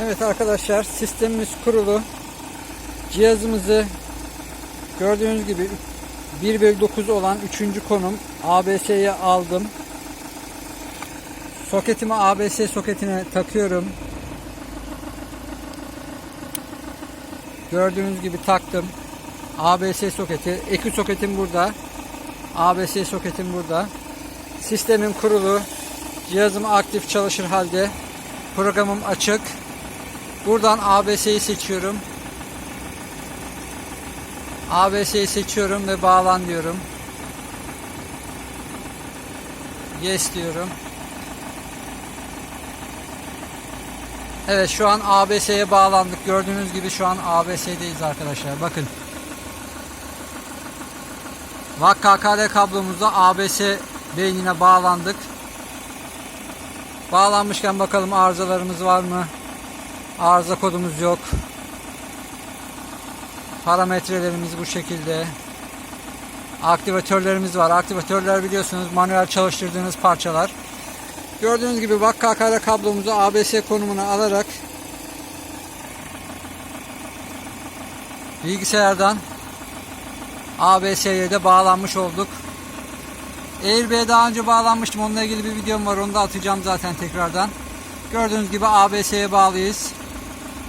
Evet arkadaşlar sistemimiz kurulu. Cihazımızı gördüğünüz gibi 1 bölü 9 olan 3. konum ABS'ye aldım. Soketimi ABS soketine takıyorum. Gördüğünüz gibi taktım. ABS soketi. EQ soketim burada. ABS soketim burada. Sistemin kurulu. Cihazım aktif çalışır halde. Programım açık. Buradan ABS'yi seçiyorum. ABS'yi seçiyorum ve bağlan diyorum. Yes diyorum. Evet şu an ABS'ye bağlandık. Gördüğünüz gibi şu an ABS'deyiz arkadaşlar. Bakın. VAK KKL kablomuzda ABS beynine bağlandık. Bağlanmışken bakalım arızalarımız var mı? Arıza kodumuz yok. Parametrelerimiz bu şekilde. Aktivatörlerimiz var. Aktivatörler biliyorsunuz manuel çalıştırdığınız parçalar. Gördüğünüz gibi VAK KKL kablomuzu ABS konumuna alarak bilgisayardan ABS'ye de bağlanmış olduk. Airbag'e daha önce bağlanmıştım. Onunla ilgili bir videom var. Onu da atacağım zaten tekrardan. Gördüğünüz gibi ABS'ye bağlıyız.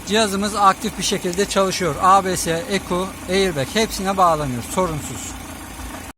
Cihazımız aktif bir şekilde çalışıyor. ABS, ECU, Airbag hepsine bağlanıyor. Sorunsuz.